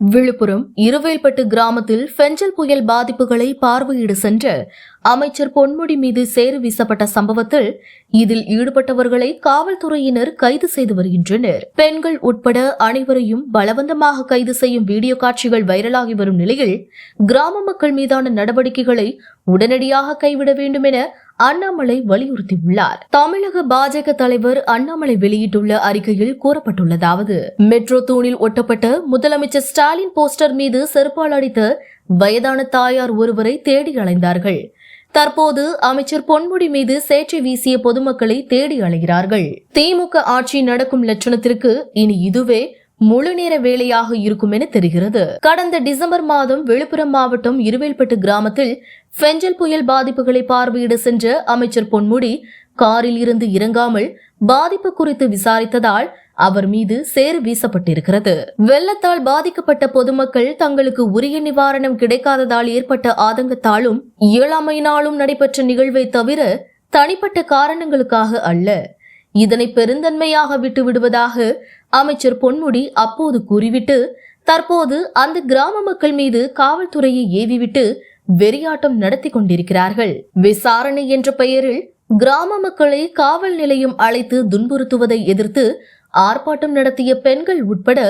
விழுப்புரம் இருவேல்பட்டு கிராமத்தில் ஃபெஞ்சல் புயல் பாதிப்புகளை பார்வையிட சென்ற அமைச்சர் பொன்முடி மீது சேறு வீசப்பட்ட சம்பவத்தில் இதில் ஈடுபட்டவர்களை காவல்துறையினர் கைது செய்து வருகின்றனர். பெண்கள் உட்பட அனைவரையும் பலவந்தமாக கைது செய்யும் வீடியோ காட்சிகள் வைரலாகி வரும் நிலையில் கிராம மக்கள் மீதான நடவடிக்கைகளை உடனடியாக கைவிட வேண்டும் என அண்ணாமலை வலியுறுத்தியுள்ளார். தமிழக பாஜக தலைவர் அண்ணாமலை வெளியிட்டுள்ள அறிக்கையில் கூறப்பட்டுள்ளதாவது மெட்ரோ தூணில் ஒட்டப்பட்ட முதலமைச்சர் ஸ்டாலின் போஸ்டர் மீது செருப்பால் அடித்த வயதான தாயார் ஒருவரை தேடி அலைந்தார்கள். தற்போது அமைச்சர் பொன்முடி மீது சேற்றை வீசிய பொதுமக்களை தேடி அலைகிறார்கள். திமுக ஆட்சி நடக்கும் லட்சணத்திற்கு இனி இதுவே முழு நேர வேலையாக இருக்கும் என தெரிகிறது. கடந்த டிசம்பர் மாதம் விழுப்புரம் மாவட்டம் இருவேல்பட்டு கிராமத்தில் ஃபெஞ்சல் புயல் பாதிப்புகளை பார்வையிட சென்ற அமைச்சர் பொன்முடி காரில் இருந்து இறங்காமல் பாதிப்பு குறித்து விசாரித்ததால் அவர் மீது சேறு வீசப்பட்டிருக்கிறது. வெள்ளத்தால் பாதிக்கப்பட்ட பொதுமக்கள் தங்களுக்கு உரிய நிவாரணம் கிடைக்காததால் ஏற்பட்ட ஆதங்கத்தாலும் இயலாமையினாலும் நடைபெற்ற நிகழ்வை தவிர தனிப்பட்ட காரணங்களுக்காக அல்ல. இதனை பெருந்தன்மையாக விட்டு விடுவதாக அமைச்சர் பொன்முடி அப்போது கூறிவிட்டு தற்போது அந்த கிராம மக்கள் மீது காவல்துறையை ஏவிவிட்டு வெறியாட்டம் நடத்தி கொண்டிருக்கிறார்கள். விசாரணை என்ற பெயரில் கிராம மக்களை காவல் நிலையம் அழைத்து துன்புறுத்துவதை எதிர்த்து ஆர்ப்பாட்டம் நடத்திய பெண்கள் உட்பட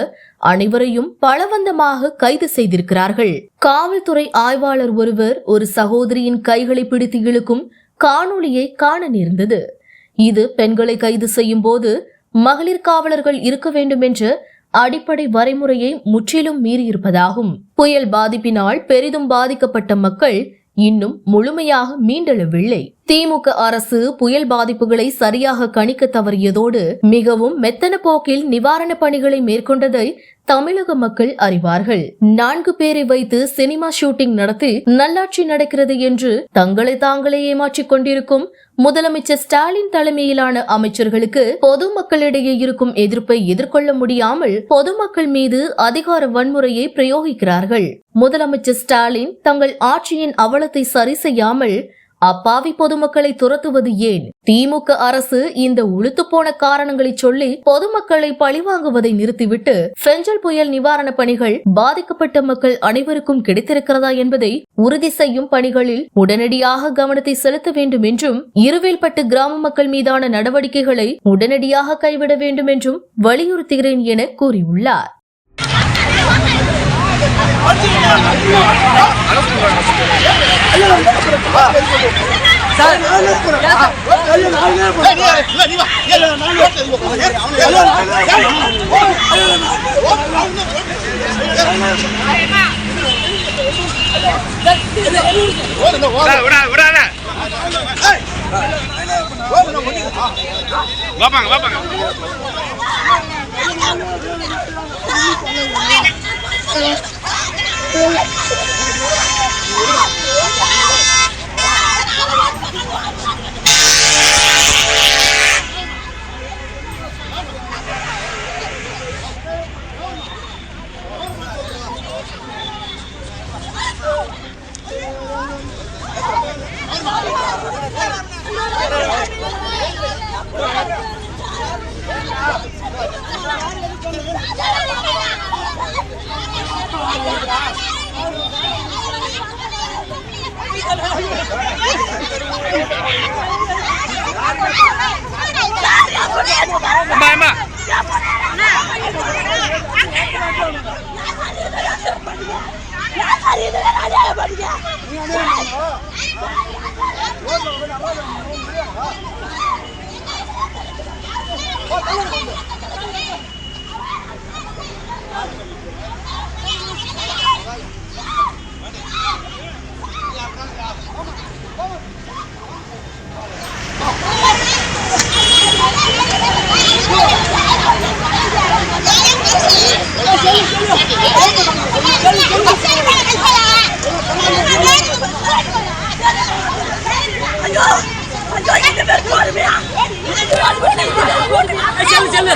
அனைவரையும் பலவந்தமாக கைது செய்திருக்கிறார்கள். காவல்துறை ஆய்வாளர் ஒருவர் ஒரு சகோதரியின் கைகளை பிடித்து இழுக்கும் காணொளியை காண நேர்ந்தது. இது பெண்களை கைது செய்யும் போது மகளிர் காவலர்கள் இருக்க வேண்டும் என்று அடிப்படை வரைமுறையை முற்றிலும் மீறியிருப்பதாகும். புயல் பாதிப்பினால் பெரிதும் பாதிக்கப்பட்ட மக்கள் இன்னும் முழுமையாக மீண்டெழவில்லை திமுக அரசு புயல் பாதிப்புகளை சரியாக கணிக்க தவறியதோடு மிகவும் மெத்தன போக்கில் நிவாரணப் பணிகளை மேற்கொண்டதை தமிழக மக்கள் அறிவார்கள். நான்கு பேரை வைத்து சினிமா ஷூட்டிங் நடத்தி நல்லாட்சி நடக்கிறது என்று தங்களை தாங்களே ஏமாற்றிக் கொண்டிருக்கும் முதலமைச்சர் ஸ்டாலின் தலைமையிலான அமைச்சர்களுக்கு பொதுமக்களிடையே இருக்கும் எதிர்ப்பை எதிர்கொள்ள முடியாமல் பொதுமக்கள் மீது அதிகார வன்முறையை பிரயோகிக்கிறார்கள். முதலமைச்சர் ஸ்டாலின் தங்கள் ஆட்சியின் அவலத்தை சரி செய்யாமல் அப்பாவி பொதுமக்களை துரத்துவது ஏன்? திமுக அரசு இந்த உளுத்து போன காரணங்களை சொல்லி பொதுமக்களை பழிவாங்குவதை நிறுத்திவிட்டு பெஞ்சல் புயல் நிவாரண பணிகள் பாதிக்கப்பட்ட மக்கள் அனைவருக்கும் கிடைத்திருக்கிறதா என்பதை உறுதி செய்யும் பணிகளில் உடனடியாக கவனத்தை செலுத்த வேண்டும் என்றும் இருவேல்பட்டு கிராம மக்கள் மீதான நடவடிக்கைகளை உடனடியாக கைவிட வேண்டும் என்றும் வலியுறுத்துகிறேன் என கூறியுள்ளார். வாப்பாங்க வாப்பாங்க அம்மா 不要这样啊啊啊啊啊啊啊啊啊啊啊啊啊啊啊啊啊啊。செல்லு